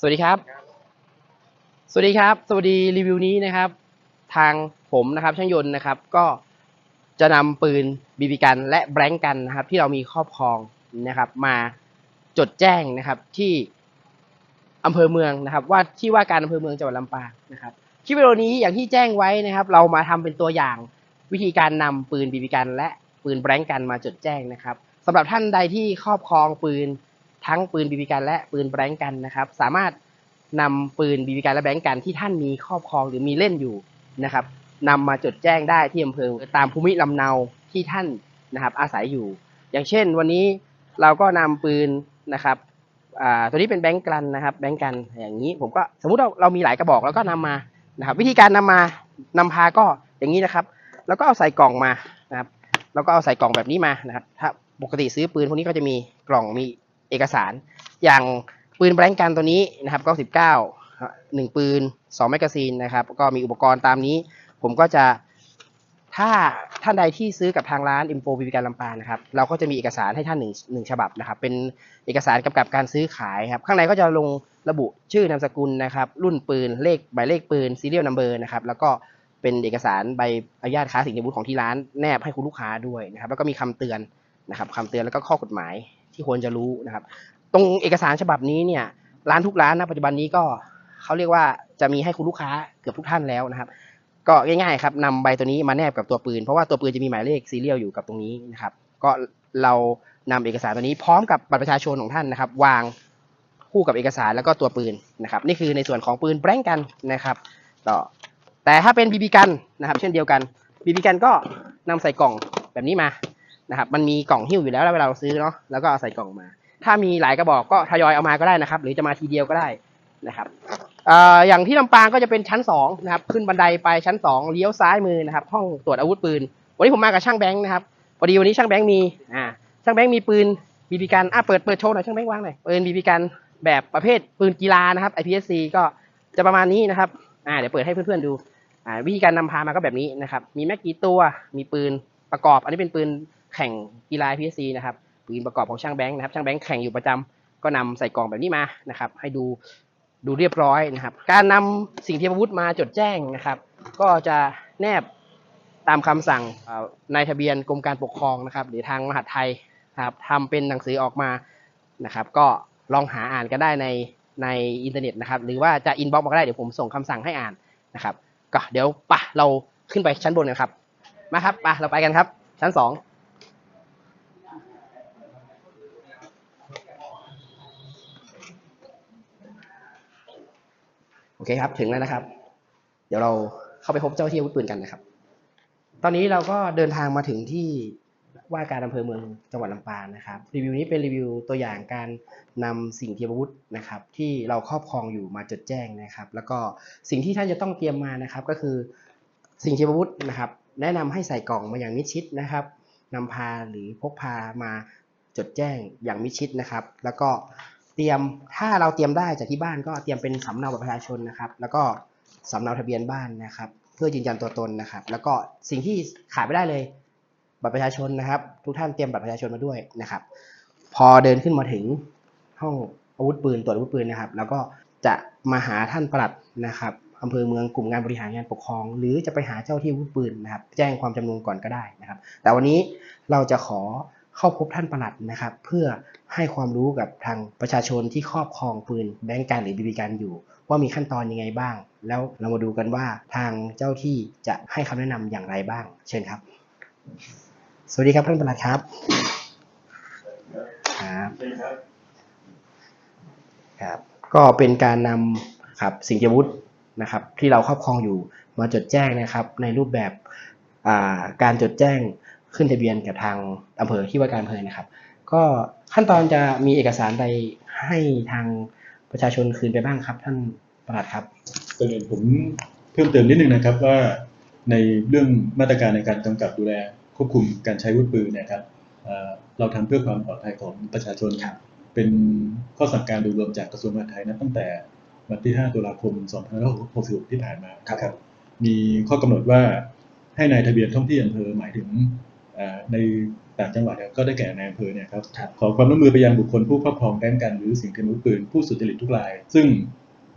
สวัสดีครับ สวัสดีครับ สวัสดีรีวิวนี้นะครับ ทางผมนะครับช่างยนต์นะครับ ก็จะนำปืนบีบีกันและแบงก์กันนะครับ ที่เรามีครอบครองนะครับ มาจดแจ้งนะครับที่อำเภอเมืองนะครับ ว่าที่ว่าการอำเภอเมืองจังหวัดลำปางนะครับคลิปวิดีโอนี้อย่างที่แจ้งไว้นะครับ เรามาทำเป็นตัวอย่างวิธีการนำปืนบีบีกันและปืนแบงก์กันมาจดแจ้งนะครับสำหรับท่านใดที่ครอบครองปืน ทั้งปืนบีบีกันและปืนแบงก์กันนะครับ สามารถนำปืนบีบีกันและแบงก์กันที่ท่านมีครอบครองหรือมีเล่นอยู่นะครับนำมาจดแจ้งได้ที่อำเภอตามภูมิลำเนาที่ท่านนะครับอาศัยอยู่ อย่างเช่น วันนี้เราก็นำปืนนะครับตัวนี้เป็นแบงก์กันนะครับ แบงก์กันอย่างนี้ผมก็สมมุติเราเรามีหลายกระบอกแล้วก็นำมานะครับ วิธีการนำมานำพาก็อย่างนี้นะครับ แล้วก็เอาใส่กล่องมานะครับ แล้วก็เอาใส่กล่องแบบนี้มานะครับ ถ้าปกติซื้อปืนพวกนี้ก็จะมีกล่องมี เอกสาร อย่างปืนแบงกันตัวนี้นะครับก็19หนึ่งปืน2แมกกาซีนนะครับ ก็มีอุปกรณ์ตามนี้ ผมก็จะถ้าท่านใดที่ซื้อกับทางร้าน Info บีบีการลำปางนะครับเราก็จะมีเอกสารให้ท่านหนึ่งหนึ่งฉบับนะครับ เป็นเอกสารกำกับการซื้อขายครับ ข้างในก็จะลงระบุชื่อนามสกุลนะครับ รุ่นปืนเลขหมายเลขปืน serial number นะครับ แล้วก็เป็นเอกสารใบอนุญาตค้าสิ่งเทียมอาวุธของที่ร้านแนบให้คุณลูกค้าด้วยนะครับ แล้วก็มีคำเตือนนะครับคำเตือนแล้วก็ข้อกฎหมาย ที่ควรจะรู้นะครับ ตรงเอกสารฉบับนี้เนี่ยร้านทุกร้านนะปัจจุบันนี้ก็เขาเรียกว่าจะมีให้คุณลูกค้าเกือบทุกท่านแล้วนะครับ ก็ง่ายๆครับนำใบตัวนี้มาแนบกับตัวปืน เพราะว่าตัวปืนจะมีหมายเลขซีเรียลอยู่กับตรงนี้นะครับ ก็เรานำเอกสารตัวนี้พร้อมกับบัตรประชาชนของท่านนะครับ วางคู่กับเอกสารแล้วก็ตัวปืนนะครับ นี่คือในส่วนของปืนแบงกันนะครับ ต่อแต่ถ้าเป็นบีบีกันนะครับ เช่นเดียวกันบีบีกันก็นำใส่กล่องแบบนี้มา นะครับมันมีกล่องหิ้วอยู่แล้วเวลาเราซื้อเนาะแล้วก็เอาใส่กล่องมา ถ้ามีหลายกระบอกก็ทยอยเอามาก็ได้นะครับ หรือจะมาทีเดียวก็ได้นะครับออย่างที่ลำปางก็จะเป็นชั้นสองนะครับขึ้นบันไดไปชั้นสองเลี้ยวซ้ายมือนะครับ ห้องตรวจอาวุธปืน วันนี้ผมมากับช่างแบงค์นะครับพอดีวันนี้ช่างแบงค์มีอ่าช่างแบงค์มีปืนบีบีกันอะเปิดเปิดโชว์หน่อยช่างแบงค์วางหน่อยปืนบีบีกันแบบประเภทปืนกีฬานะครับ IPSC ก็จะประมาณนี้นะครับอ่าเดี๋ยวเปิดให้เพื่อนๆดูอ่าวิธีการนำพามาก็แบบนี้นะครับ มีแม็กกี่ตัวมีปืนประกอบ อันนี้เป็นปืน แข่งกีฬาสซีนะครับปืนประกอบของช่างแบงค์นะครับ ช่างแบงค์แข่งอยู่ประจำก็นำใส่กล่องแบบนี้มานะครับ ให้ดูดูเรียบร้อยนะครับ การนำสิ่งที่มอาวุธมาจดแจ้งนะครับ ก็จะแนบตามคำสั่งนายทะเบียนกรมการปกครองนะครับ หรือทางมหาดไทยครับทำเป็นหนังสือออกมานะครับ ก็ลองหาอ่านก็ได้ในในอินเทอร์เน็ตนะครับ หรือว่าจะอินบ็อกซ์มาก็ได้เดี๋ยวผมส่งคำสั่งให้อ่านนะครับ ก็เดี๋ยวปะเราขึ้นไปชั้นบนนะครับ มาครับปะเราไปกันครับ ชั้น2 โอเคครับ ถึงแล้วนะครับ เดี๋ยวเราเข้าไปพบเจ้าที่อาวุธปืนกันนะครับ ตอนนี้เราก็เดินทางมาถึงที่ว่าการอำเภอเมืองจังหวัดลำปางนะครับ รีวิวนี้เป็นรีวิวตัวอย่างการนำสิ่งเทียมอาวุธนะครับ ที่เราครอบครองอยู่มาจดแจ้งนะครับ แล้วก็สิ่งที่ท่านจะต้องเตรียมมานะครับ ก็คือสิ่งเทียมอาวุธนะครับ แนะนำให้ใส่กล่องมาอย่างมิดชิดนะครับนำพาหรือพกพามาจดแจ้งอย่างมิดชิดนะครับ แล้วก็ เตรียมถ้าเราเตรียมได้จากที่บ้านก็เตรียมเป็นสำเนาบัตรประชาชนนะครับ แล้วก็สำเนาทะเบียนบ้านนะครับ เพื่อยืนยันตัวตนนะครับ แล้วก็สิ่งที่ขาดไม่ได้เลยบัตรประชาชนนะครับ ทุกท่านเตรียมบัตรประชาชนมาด้วยนะครับ พอเดินขึ้นมาถึงห้องอาวุธปืนตรวจอาวุธปืนนะครับ แล้วก็จะมาหาท่านปลัดนะครับอำเภอเมืองกลุ่มงานบริหารงานปกครอง หรือจะไปหาเจ้าที่อาวุธปืนนะครับ แจ้งความจำนงก่อนก็ได้นะครับ แต่วันนี้เราจะขอ เข้าพบท่านประหลัดนะครับ เพื่อให้ความรู้กับทางประชาชนที่ครอบครองปืนแบงก์การหรือบีบีการอยู่ ว่ามีขั้นตอนยังไงบ้าง แล้วเรามาดูกันว่าทางเจ้าที่จะให้คำแนะนำอย่างไรบ้าง เชิญครับ สวัสดีครับท่านปลัดครับครับครับก็เป็นการนำครับสิ่งอาวุธนะครับที่เราครอบครองอยู่มาจดแจ้งนะครับ ในรูปแบบการจดแจ้ง ขึ้นทะเบียนกับทางอำเภอที่ว่าการอำเภอนะครับ ก็ขั้นตอนจะมีเอกสารใดให้ทางประชาชนคืนไปบ้างครับ ท่านปลัดครับก่อนอื่นผมเพิ่มเติมนิดนึงนะครับว่าในเรื่องมาตรการในการกำกับดูแลควบคุมการใช้อาวุธปืนเนี่ยครับเอ่อเราทำเพื่อความปลอดภัยของประชาชนครับเป็นข้อสั่งการโดยรวมจากกระทรวงมหาดไทยนะตั้งแต่วันที่ 5 ตุลาคม 2566 ที่ผ่านมาครับ มีข้อกำหนดว่าให้นายทะเบียนท่องที่อำเภอหมายถึงเอ่อ ในต่างจังหวัดเนี่ยก็ได้แก่นายอำเภอเนี่ยครับครับขอความร่วมมือไปยังบุคคลผู้ครอบครองแบงก์กันหรือสิ่งเทียมอาวุธปืนผู้สุจริตทุกราย ซึ่ง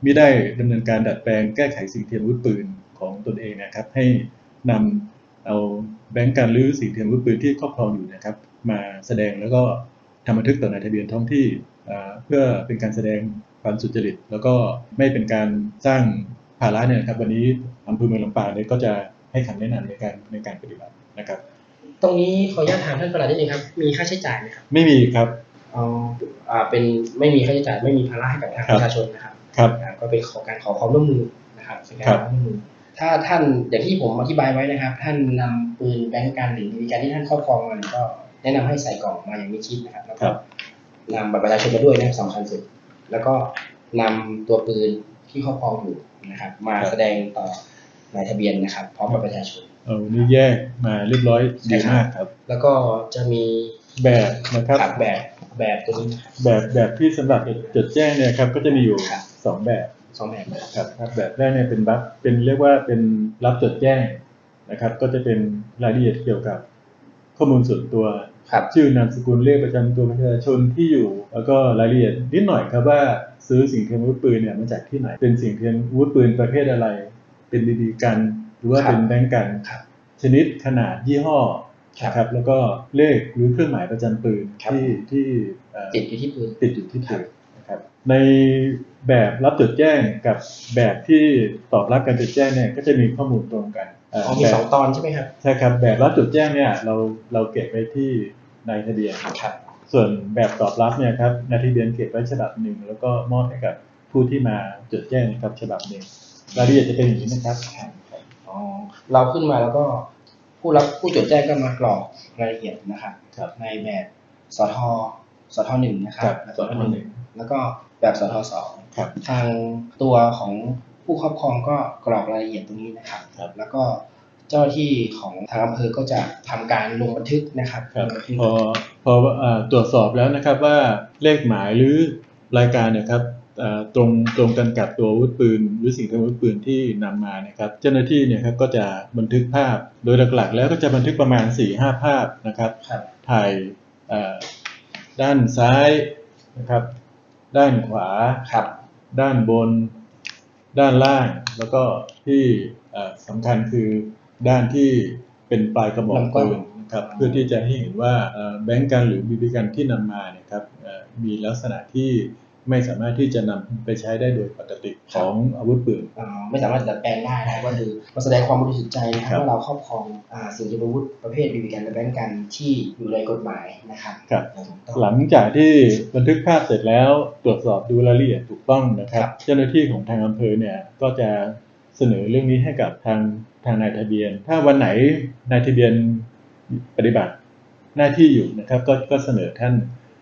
มิได้ดำเนินการดัดแปลงแก้ไขสิ่งเทียมอาวุธปืนของตนเองนะครับ ให้นำเอาแบงก์กันหรือสิ่งเทียมอาวุธปืนที่ครอบครองอยู่นะครับ มาแสดงแล้วก็ทำบันทึกต่อนายทะเบียนท้องที่อ่าเพื่อเป็นการแสดงความสุจริต แล้วก็ไม่เป็นการสร้างภาระเนี่ยนะครับวันนี้อำเภอเมืองลำปางเนี่ยก็จะให้คำแนะนำในการในการปฏิบัตินะครับ ตรงนี้ขออนุญาตถามท่านประหลัดนิดนึงครับ มีค่าใช้จ่ายไหมครับไม่มีครับ เอาอ่าเป็นไม่มีค่าใช้จ่ายไม่มีภาระให้กับทางครับประชาชนนะครับครับ อ่าก็เป็นขอการขอความร่วมมือนะครับเป็นการครับขอความร่วมมือ ถ้าท่านอย่างที่ผมอธิบายไว้นะครับ ท่านนำปืนแบงก์กันหรือมีการที่ท่านครอบครองมาเนี่ยก็แนะนำให้ใส่กล่องมาอย่างมิดชิดนะครับแล้วคก็รับ นำบัตรประชาชนมาด้วยนะครับสำคัญสุด แล้วก็นำตัวปืนที่ครอบครองอยู่นะครับ มาแสดงต่อ นายทะเบียนนะครับ พร้อมกับประชาชนเอานี่แยกมาเรียบร้อยดีมากครับ แล้วก็จะมีแบบนะครับขับแบบแบบตัวนี้นะครับแบบแบบที่สำหรับจดแจ้งเนี่ยครับ ก็จะมีอยู่ครับสองแบบสองแบบนะครับครับครับแบบแรกเนี่ยเป็นบัฟเป็นเรียกว่าเป็นรับจดแจ้งนะครับ ก็จะเป็นรายละเอียดเกี่ยวกับข้อมูลส่วนตัวครับชื่อนามสกุลเลขประจำตัวประชาชนที่อยู่ แล้วก็รายละเอียดนิดหน่อยครับว่าซื้อสิ่งเทียมอาวุธปืนเนี่ยมาจากที่ไหนเป็นสิ่งเทียมอาวุธปืนประเภทอะไร เป็นบีบีกัน หรือว่าครับเป็นแบงก์กันครับชนิดขนาดยี่ห้อครับนะครับแล้วก็เลขหรือเครื่องหมายประจำปืนครับที่ที่เอ่อติดอยู่ที่ปืนติดอยู่ที่ปืนนะครับในแบบรับจดแจ้งกับแบบที่ตอบรับการจดแจ้งเนี่ยก็จะมีข้อมูลตรงกันเอ่ออ๋อมีแบบสองตอนใช่ไหมครับใช่ครับแบบรับจดแจ้งเนี่ยเราเราเก็บไว้ที่นายทะเบียนครับส่วนแบบตอบรับเนี่ยครับนายทะเบียนเก็บไว้ฉบับหนึ่งแล้วก็มอบให้กับผู้ที่มาจดแจ้งนะครับฉบับหนึ่ง รายละเอียดจะเป็นอย่างนี้นะครับอ๋อเราขึ้นมาแล้วก็ผู้รับผู้จดแจ้งก็มากรอกรายละเอียดนะครับครับในแบบสทสทหนึ่งนะครัครับบสทหนึ่งแล้วก็แบบสทสองครับทางตัวของผู้ครอบครองก็กรอกรายละเอียดตรงนี้นะครับครับแล้วก็เจ้าหน้าที่ของทางอำเภอก็จะทำการลงบันทึกนะครับครับลงบันทึกพอพอเอ่อตรวจสอบแล้วนะครับว่าเลขหมายหรือรายการเนี่ยครับเอ่อ ตรงตรงกันกับตัวอาวุธปืน หรือสิ่งทำอาวุธปืนที่นำมานะครับเจ้าหน้าที่เนี่ยครับก็จะบันทึกภาพโดยหลักๆ แล้วก็จะบันทึกประมาณ4-5ภาพนะครับครับถ่ายเอ่อด้านซ้ายนะครับ ด้านขวาครับด้านบน ด้านล่าง แล้วก็ที่เอ่อสำคัญคือด้านที่เป็นปลายกระบอกลำกล้องปืนนะครับเพื่อที่จะให้เห็นว่าเอ่อแบงก์กันหรือบีบีกันที่นำมาเนี่ยครับเอ่อมีลักษณะที่ ไม่สามารถที่จะนำไปใช้ได้โดยปกติของอาวุธปืนอ่าไม่สามารถดัดแปลงได้นะครับก็คือมาแสดงความบริสุทธิ์ใจนะคครัรับบว่าเราครอบครองอ่าสิ่งที่เป็นอาวุธประเภทบีบีกันและแบงก์กันที่อยู่ในกฎหมายนะครับครับอย่างถูกต้องหลังจากที่บันทึกภาพเสร็จแล้วตรวจสอบดูรายละเอียดถูกต้องนะครับครับ เจ้าหน้าที่ของทางอำเภอเนี่ยก็จะเสนอเรื่องนี้ให้กับทางทางนายทะเบียน ถ้าวันไหนนายทะเบียนปฏิบัติหน้าที่อยู่นะครับ ก็ก็เสนอท่าน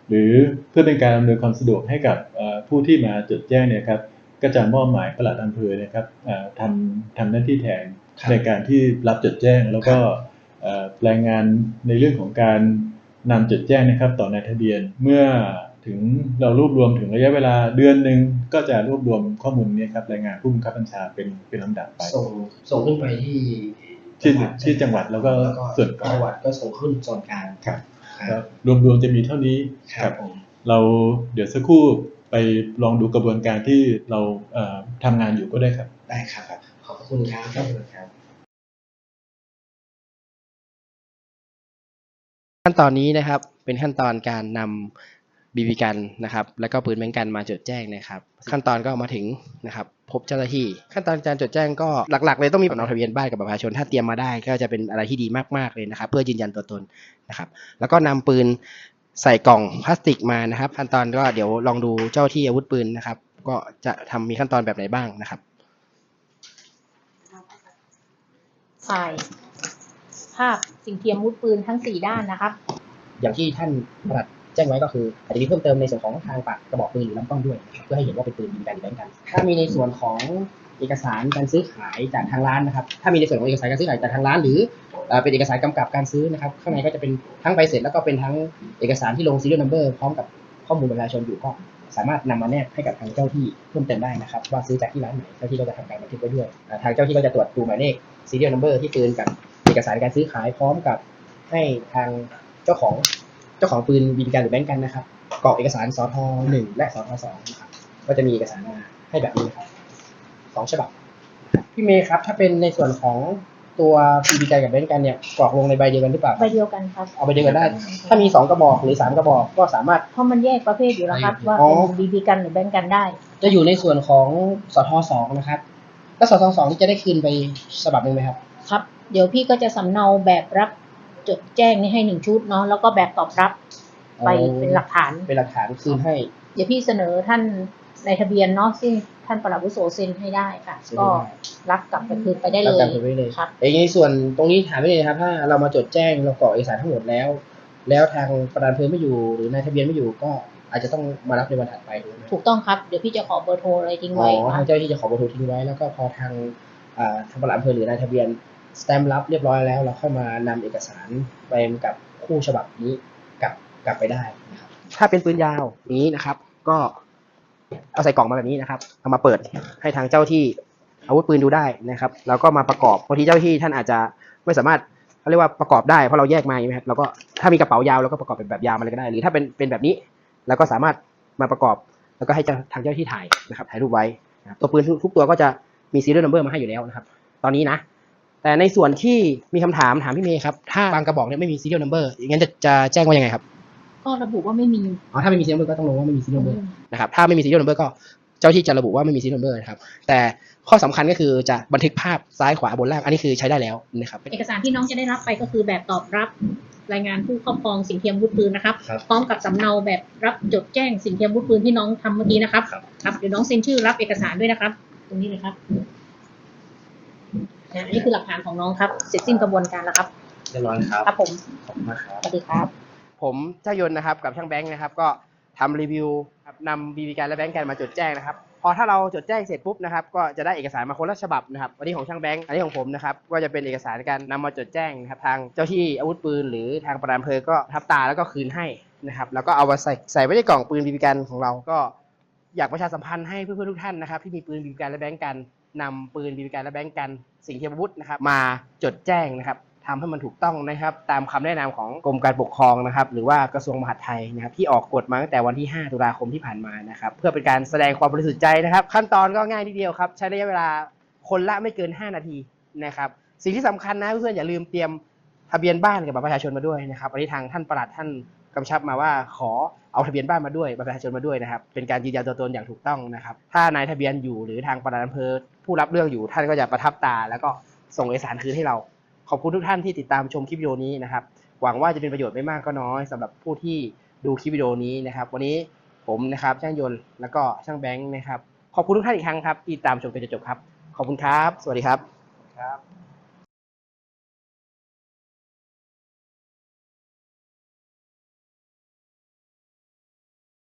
หรือเพื่อเป็นการอำนวยความสะดวกให้กับเอ่อผู้ที่มาจดแจ้งเนี่ยครับก็จะมอบหมายปลัดอำเภอนะครับเอ่อทำทำหน้าที่แทนครับในการที่รับจดแจ้ง แล้วก็เอ่อรายงานในเรื่องของการนำจดแจ้งนะครับ ต่อนายทะเบียนเมื่อถึงเรารวบรวมถึงระยะเวลาเดือนหนึ่งก็จะรวบรวมข้อมูลเนี้ครับรายงานผู้บังคับบัญชาเป็นเป็นลำดับไป ส่งส่งขึ้นไปที่ที่ที่จังหวัดแล้วก็แล้วก็ส่วนกลางจังหวัดก็ส่งขึ้นส่วนกลางครับ คก็รับรวมๆจะมีเท่านี้ครับผมเราเดี๋ยวสักครู่ไปลองดูกระบวนการที่เราเอ่อทำงานอยู่ก็ได้ครับ ได้ครับ ขอบคุณครับขอบคุณครับขั้นตอนนี้นะครับเป็นขั้นตอนการนำ บีบีกันนะครับแล้วก็ปืนแบงกันมาจดแจ้งนะครับขั้นตอนก็มาถึงนะครับพบเจ้าหน้าที่ ขั้นตอนการจดแจ้งก็หลักๆ เลยต้องมีสำเนาทะเบียนบ้านกับบัตรประชาชนถ้าเตรียมมาได้ก็จะเป็นอะไรที่ดีมากๆเลยนะครับ เพื่อยืนยันตัวตนนะครับแล้วก็นำปืนใส่กล่องพลาสติกมานะครับ ขั้นตอนก็เดี๋ยวลองดูเจ้าที่อาวุธปืนนะครับ ก็จะทำมีขั้นตอนแบบไหนบ้างนะครับถ่ายภาพสิ่งเทียมอาวุธปืนทั้งสี่ด้านนะครับ อย่างที่ท่านปลัดแจ้งไว้ก็คืออาจจะมีเพิ่มเติมในส่วนของทางปากกระบอกปืนหรือลำกล้องด้วยนะครับเพื่อให้เห็นว่าเป็นปืนยิงกันหรือแบงกัน ถ้ามีในส่วนของเอกสารการซื้อขายจากทางร้านนะครับ ถ้ามีในส่วนของเอกสารการซื้อขายจากทางร้าน หรือเป็นเอกสารกำกับการซื้อนะครับ ข้างในก็จะเป็นทั้งใบเสร็จแล้วก็เป็นทั้งเอกสารที่ลง serial number พร้อมกับข้อมูลประชาชนอยู่ก็สามารถนำมาแนบให้กับทางเจ้าที่เพิ่มเติมได้นะครับ ว่าซื้อจากที่ร้านไหนเจ้าที่ก็จะทำการบันทึกไว้ด้วย ทางเจ้าที่ก็จะตรวจดูหมายเลข serial number ที่ปืนกับเอกสารการซื้อขายพร้อมกับให้ทางเจ้าของ เจ้าของปืนบีบีกันหรือแบงก์กันนะครับกรอกเอกสารสทหนึ่งและสทสองนะครับก็จะมีเอกสารมาให้แบบนี้นะครับสองฉบับพี่เมย์ครับ ถ้าเป็นในส่วนของตัวบีบีกันกับแบงก์กันเนี่ยกรอกลงในใบเดียวกันหรือเปล่าใบเดียวกันครับเอาใบเดียวกันได้ ถ้ามีสองกระบอกหรือสามกระบอกก็สามารถเพราะมันแยกประเภทอยู่แล้วครับ ว่าอ๋อเป็นบีบีกันหรือแบงกันได้ จะอยู่ในส่วนของสทสองนะครับ แล้วสทสองนี่จะได้คืนไปฉบับหนึ่งไหมครับ ครับ เดี๋ยวพี่ก็จะสำเนาแบบรับ จดแจ้งนี่ให้หนึ่งชุดเนาะแล้วก็แบบตอบรับไปเป็นหลักฐานเป็นหลักฐานคืนให้ เดี๋ยวพี่เสนอท่านในทะเบียนเนาะซึ่งท่านปลัดอาวุโสเซ็นให้ได้ค่ะเซ็นก็ให้ได้รับกลับไปคืนไปได้เลรับยการคืนไปเลยครับเองในส่วนตรงนี้ถามไม่เลยนะครับ ถ้าเรามาจดแจ้งเรากรอกเอกสารทั้งหมดแล้ว แล้วทางประธานอำเภอไม่อยู่หรือนายทะเบียนไม่อยู่ก็อาจจะต้องมารับในวันถัดไปถูกไหมถูกต้องครับเดี๋ยวพี่จะขอเบอร์โทรอะไรทิ้งอ๋ไว้อคทารังบเจ้าหน้าที่จะขอเบอร์โทรทิ้งไว้แล้วก็พอทางอ่าทางประหลัดอำเภอหรือนายทะเบียน สแตมป์รับเรียบร้อยแล้ว เราค่อยมานำเอกสารไปกับคู่ฉบับนี้กลับกลับไปได้นะครับถ้าเป็นปืนยาวนี้นะครับ ก็เอาใส่กล่องมาแบบนี้นะครับ เอามาเปิดให้ทางเจ้าที่อาวุธปืนดูได้นะครับแล้วก็มาประกอบบางทีเจ้าที่ท่านอาจจะไม่สามารถเขาเรียกว่าประกอบได้เพราะเราแยกมาใช่ไหมครับแล้วก็ถ้ามีกระเป๋ายาวเราก็ประกอบเป็นแบบยาวมาเลยก็ได้ หรือถ้าเป็นเป็นแบบนี้เราก็สามารถมาประกอบ แล้วก็ให้ทางเจ้าที่ถ่ายนะครับถ่ายรูปไว้ตัวปืนทุกทุกตัวก็จะมี serial number มาให้อยู่แล้วนะครับ ตอนนี้นะ แต่ในส่วนที่มีคำถามถามพี่เมย์ครับ ถ้าบางกระบอกเนี่ยไม่มี serial number อย่างนั้นจะจะแจ้งว่ายังไงครับ ก็ระบุว่าไม่มี อ๋อ ถ้าไม่มี serial number ก็ต้องลงว่าไม่มี serial number นะครับ ถ้าไม่มี serial number ก็เจ้าที่จะระบุว่าไม่มี serial number นะครับ แต่ข้อสำคัญก็คือจะบันทึกภาพซ้ายขวาบนล่าง อันนี้คือใช้ได้แล้วนะครับ เอกสารที่น้องจะได้รับไปก็คือแบบตอบรับรายงานผู้ครอบครองสิ่งเทียมอาวุธปืนนะครับครับ พร้อมกับสำเนาแบบรับจดแจ้งสิ่งเทียมอาวุธปืนที่น้องทำเมื่อกี้นะครับ ครับ เดี๋ยวน้องเซ็นชื่อรับเอกสารด้วยนะครับ ตรงนี้เลยครับ นะอันนี้คือหลักฐานของน้องครับเสร็จสิ้นกระบวนการแล้วครับเรียบร้อยครับครับผมขอบคุณมากครับ สวัสดีครับ ผมเจ้ายนต์นะครับกับช่างแบงค์นะครับ ก็ทำรีวิวครับนำบีบีการและแบงค์กันมาจดแจ้งนะครับ พอถ้าเราจดแจ้งเสร็จปุ๊บนะครับก็จะได้เอกสารมาคนละฉบับนะครับอันนี้ของช่างแบงค์อันนี้ของผมนะครับก็จะเป็นเอกสารการนำมาจดแจ้งนะครับทางเจ้าที่อาวุธปืน หรือทางประธานอำเภอก็ทับตาแล้วก็คืนให้นะครับแล้วก็เอามาใส่ใส่ไว้ในกล่องปืนบีบีกันของเราก็ อยากประชาสัมพันธ์ให้เพื่อนๆทุกท่านนะครับที่มีปืนบีบีกันและแบงก์กัน นำปืนบีบีกันและแบงก์กัน สิ่งเทียมอาวุธนะครับมาจดแจ้งนะครับทำให้มันถูกต้องนะครับ ตามคำแนะนำของกรมการปกครองนะครับ หรือว่ากระทรวงมหาดไทยนะครับที่ออกกฎมาตั้งแต่วันที่ 5 ตุลาคมที่ผ่านมานะครับ เพื่อเป็นการแสดงความบริสุทธิ์ใจนะครับ ขั้นตอนก็ง่ายนิดเดียวครับ ใช้ระยะเวลาคนละไม่เกิน 5 นาทีนะครับ สิ่งที่สำคัญนะเพื่อนๆอย่าลืมเตรียมทะเบียนบ้านกับบัตรประชาชนมาด้วยนะครับอันนี้ทางท่านประหลัดท่าน กำชับมาว่าขอเอาทะเบียนบ้านมาด้วยบัตรประชาชนมาด้วยนะครับ เป็นการยืนยันตัวตนอย่างถูกต้องนะครับ ถ้านายทะเบียนอยู่หรือทางประหลัดอำเภอผู้รับเรื่องอยู่ท่านก็จะประทับตา แล้วก็ส่งเอกสารคืนให้เรา ขอบคุณทุกท่านที่ติดตามชมคลิปวิดีโอนี้นะครับ หวังว่าจะเป็นประโยชน์ไม่มากก็น้อยสำหรับผู้ที่ดูคลิปวิดีโอนี้นะครับ วันนี้ผมนะครับช่างยนต์แล้วก็ช่างแบงค์นะครับ ขอบคุณทุกท่านอีกครั้งครับที่ตามชมจนจบครับ ขอบคุณครับ สวัสดีครับ ครับ